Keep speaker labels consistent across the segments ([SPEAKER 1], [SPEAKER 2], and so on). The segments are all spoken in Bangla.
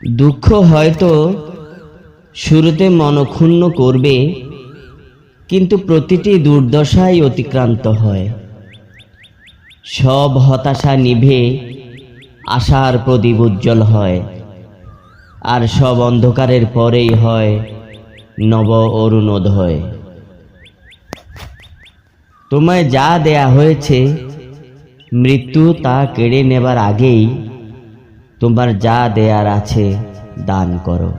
[SPEAKER 1] দুঃখ হয়তো শুরুতে মনক্ষুণ্ণ করবে, কিন্তু প্রতিটি দুর্দশাই অতিক্রান্ত হয়। সব হতাশা নিভে আশার প্রদীপ উজ্জ্বল হয়, আর সব অন্ধকারের পরেই হয় নব অরুণোদয় তোমায় যা দেয়া হয়েছে, মৃত্যু তা কেড়ে নেবার আগেই তোমার যা দেয়ার আছে দান করো।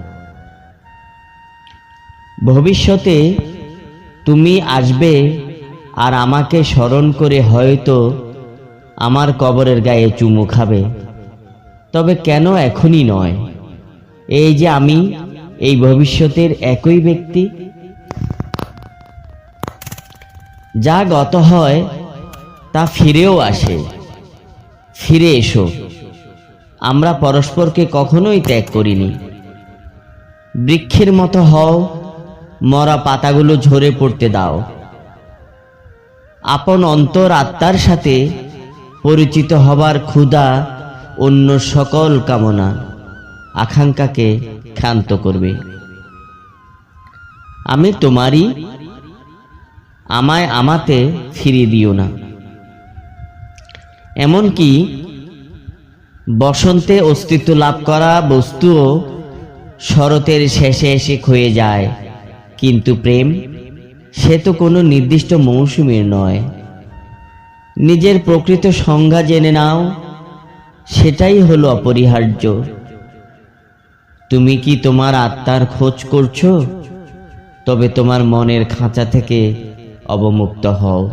[SPEAKER 1] ভবিষ্যতে তুমি আসবে আর আমাকে স্মরণ করে হয়তো আমার কবরের গায়ে চুমু খাবে। তবে কেন এখনই নয়? এই যে আমি এই ভবিষ্যতের একই ব্যক্তি। যা গত হয় তা ফিরেও আসে। ফিরে এসো। আমরা পরস্পরকে কখনোই ত্যাগ করিনি। বৃক্ষের মতো হও, মরা পাতাগুলো ঝরে পড়তে দাও। আপন অন্তর আত্মার সাথে পরিচিত হবার ক্ষুধা অন্য সকল কামনা আকাঙ্ক্ষাকে ক্ষান্ত করবে। আমি তোমারই, আমায় আমাতে ফিরিয়ে দিও না। এমনকি বসন্তে অস্তিত্ব লাভ করা বস্তুও শরতের শেষে এসে ক্ষয়ে যায়। কিন্তু প্রেম, সে তো কোনো নির্দিষ্ট মৌসুমের নয়। নিজের প্রকৃত সংজ্ঞা জেনে নাও, সেটাই হলো অপরিহার্য। তুমি কি তোমার আত্মার খোঁজ করছ? তবে তোমার মনের খাঁচা থেকে অবমুক্ত হও।